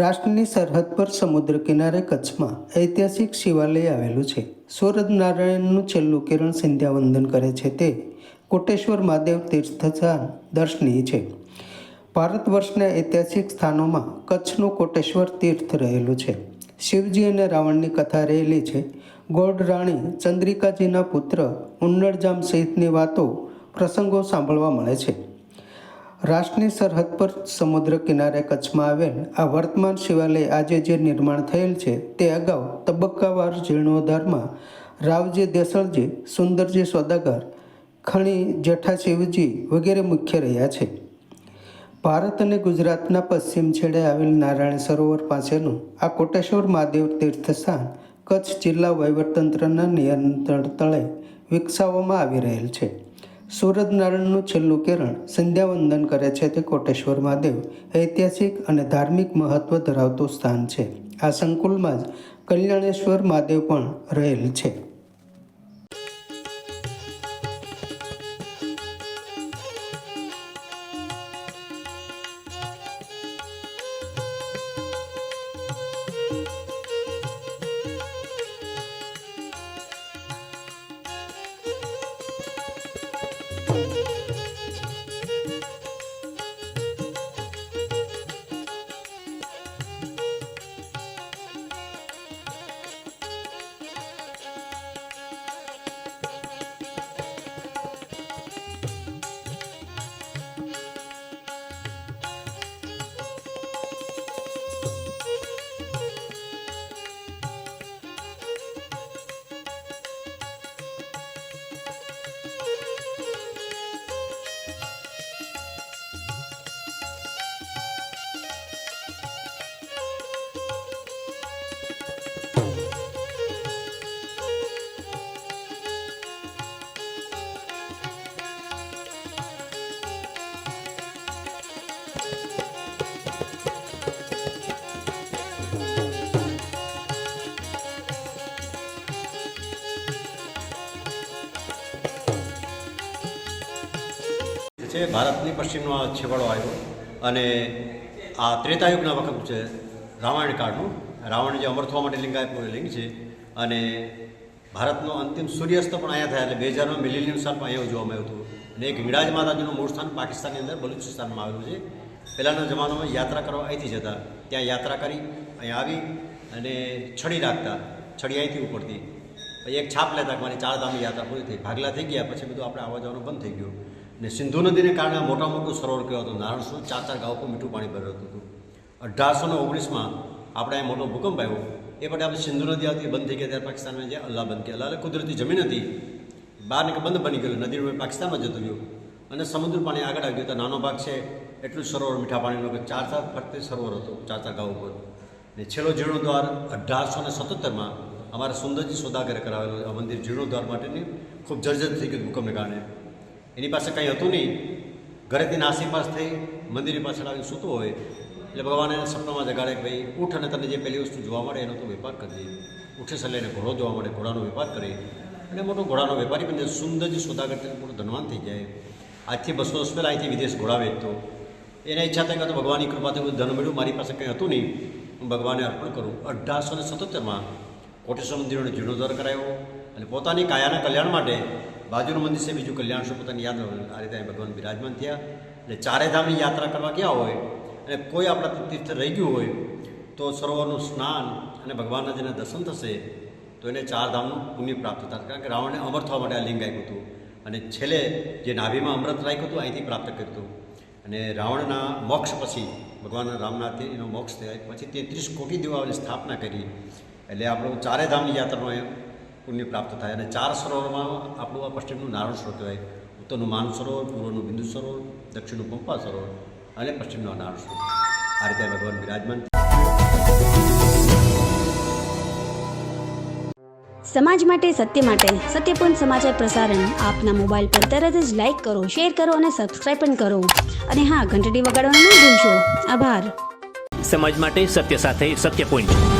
રાષ્ટ્રની સરહદ પર સમુદ્ર કિનારે કચ્છમાં ઐતિહાસિક શિવાલય આવેલું છે. સૂરજનારાયણનું છેલ્લું કિરણ સંધ્યા વંદન કરે છે તે કોટેશ્વર મહાદેવ તીર્થસ્થાન દર્શનીય છે. ભારત વર્ષના ઐતિહાસિક સ્થાનોમાં કચ્છનું કોટેશ્વર તીર્થ રહેલું છે. શિવજી અને રાવણની કથા રહેલી છે. ગોળ રાણી ચંદ્રિકાજીના પુત્ર ઉન્નળજામ સહિતની વાતો પ્રસંગો સાંભળવા મળે છે. રાષ્ટ્રની સરહદ પર સમુદ્ર કિનારે કચ્છમાં આવેલ આ વર્તમાન શિવાલય આજે જે નિર્માણ થયેલ છે, તે અગાઉ તબક્કાવાર જીર્ણોદ્ધારમાં રાવજી દેસળજી, સુંદરજી સોદાગર, ખણી જેઠા શિવજી વગેરે મુખ્ય રહ્યા છે. ભારત અને ગુજરાતના પશ્ચિમ છેડે આવેલ નારાયણ સરોવર પાસેનું આ કોટેશ્વર મહાદેવ તીર્થસ્થાન કચ્છ જિલ્લા વહીવટતંત્રના નિયંત્રણ તળે વિકસાવવામાં આવી રહેલ છે. સૂરજનારાયણનું છેલ્લું કિરણ સંધ્યાવંદન કરે છે તે કોટેશ્વર મહાદેવ. ઐતિહાસિક અને ધાર્મિક મહત્વ ધરાવતું સ્થાન છે. આ સંકુલમાં જ કલ્યાણેશ્વર મહાદેવ પણ રહેલ છે. છે, ભારતની પશ્ચિમનો આ છેવાડો આવ્યો. અને આ ત્રેતાયુગના વખત છે, રામાયણ કાળનું. રાવણ જે અમર થવા માટે લિંગ આપ્યું એ લિંગ છે. અને ભારતનો અંતિમ સૂર્યાસ્ત પણ અહીંયા થયા, એટલે બે હજારમાં મિલિનિયમ સાલ પણ અહીંયા જોવામાં આવ્યું હતું. અને એક હિંગળાજ માતાજીનું મૂળ સ્થાન પાકિસ્તાનની અંદર બલુચિસ્તાનમાં આવેલું છે. પહેલાંના જમાનામાં યાત્રા કરવા અહીંથી જતા. ત્યાં યાત્રા કરી, અહીંયા આવી અને છડી રાખતા છડી અહીંથી ઉપડતી. પછી એક છાપ લેતા મારી ચાર ધામની યાત્રા પૂરી થઈ. ભાગલા થઈ ગયા, પછી બધું આપણે આવવા જવાનું બંધ થઈ ગયું. ને સિંધુ નદીને કારણે મોટા મોટું સરોવર કહેવાતું હતું. નારણસુર ચાર ચાર પર મીઠું પાણી ભરાતું હતું અઢારસો ને ઓગણીસમાં આપણે મોટો ભૂકંપ આવ્યો. એ માટે આપણે સિંધુ નદી આવતી બંધ થઈ ગયા ત્યારે પાકિસ્તાનમાં જે અલ્લાહ બંધ અલ્લાહ કુદરતી જમીન હતી. બહાર નીકળ, બંધ બની ગયેલું. નદી પાકિસ્તાનમાં જતું રહ્યું. અને સમુદ્ર પાણી આગળ આવી ગયું. તો નાનો ભાગ છે, એટલું સરોવર, મીઠા પાણીનો ચાર ચાર ફરતે સરોવર હતું ચાર ચાર ગાઉ ઉપર. ને છેલ્લો જીર્ણોદ્વાર અઢારસો ને સત્તોતેરમાં અમારા સુંદરજી સોદાગરે કરાવેલું આ મંદિર જીર્ણોદ્વાર માટેની ખૂબ જર્જર થઈ ગયું ભૂકંપને કારણે. એની પાસે કંઈ હતું નહીં. ઘરેથી નાસીપાસ થઈ મંદિરની પાછળ આવીને સૂતો હોય, એટલે ભગવાન સપનામાં જગાડે કે ભાઈ ઉઠ અને તને જે પહેલી વસ્તુ જોવા મળે એનો તું વેપાર કરજે ઉઠે સલાઈને ઘોડો જોવા મળે, ઘોડાનો વેપાર કરે. અને મોટો ઘોડાનો વેપારી બને સુંદરજી સોદાગર મોટો ધનવાન થઈ જાય. આજથી બસો વર્ષ પહેલાં અહીંથી વિદેશ ઘોડા વેચતો. એને ઈચ્છા થઈ કે તો ભગવાનની કૃપાથી બધું ધન મળ્યું, મારી પાસે કંઈ હતું નહીં. હું ભગવાનને અર્પણ કરું. અઢારસો ને સત્તોતેરમાં કોટેશ્વર મંદિરોને જીર્ણોદ્ધાર કરાયો અને પોતાની કાયાના કલ્યાણ માટે બાજુનું મંદિર છે, બીજું કલ્યાણ છે, પોતાની યાદ. આ રીતે ભગવાન બિરાજમાન થયા. એટલે ચારે ધામની યાત્રા કરવા ગયા હોય અને કોઈ આપણા તીર્થ રહી ગયું હોય, તો સરોવરનું સ્નાન અને ભગવાનના જેને દર્શન થશે, તો એને ચાર ધામનું પુણ્ય પ્રાપ્ત થતા કારણ કે રાવણને અમર થવા માટે આ લિંગ આપ્યું હતું. અને છેલ્લે જે નાભીમાં અમૃત રાખ્યું હતું, અહીંથી પ્રાપ્ત કર્યું હતું. અને રાવણના મોક્ષ પછી, ભગવાન રામનાથે એનો મોક્ષ થયા. પછી તેત્રીસ કોટી દેવાઓની સ્થાપના કરી. એટલે આપણું ચારે ધામની યાત્રાનો એ પુણ્ય પ્રાપ્ત થાય અને ચાર સરોવરમાં આપણું આ પશ્ચિમનું નારણ સરોવર કહેવાય. ઉત્તરનું માન સરોવર પૂર્વનું બિંદુ સરોવર દક્ષિણનું પંપા સરોવર અને પશ્ચિમનું નારણ સરોવર. આ રીતે ભગવાન બિરાજમાન સમાજ માટે સત્ય માટે સત્યપૂર્ણ સમાચાર પ્રસારણ આપના મોબાઈલ પર તરત જ લાઇક કરો શેર કરો અને સબસ્ક્રાઇબ પણ કરો. અને હા ઘંટડી વગાડવાનું ન ભૂલશો. આભાર. સમાજ માટે સત્ય સાથે સત્ય પોઈન્ટ